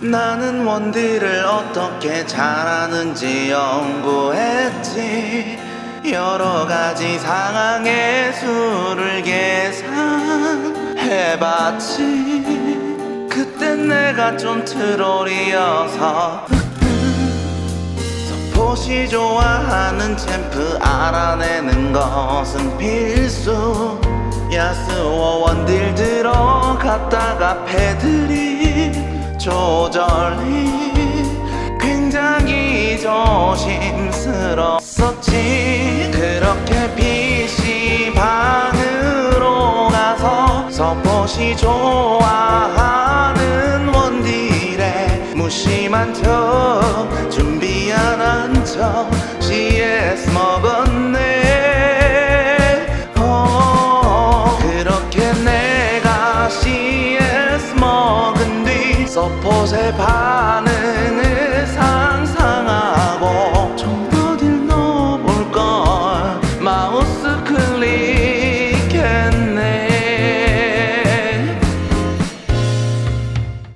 나는 원디를 어떻게 잘하는지 연구했지. 여러 가지 상황의 수를 계산해봤지. 그땐 내가 좀 트롤이어서 서포시 좋아하는 챔프 알아내는 것은 필수. 야스워 원딜 들어갔다가 패드립 조절이 굉장히 조심스러웠었지. 그렇게 PC방으로 가서 서포시 좋아하는 원딜에 무심한 척 준비한 한척 CS 먹었 서폿에 반을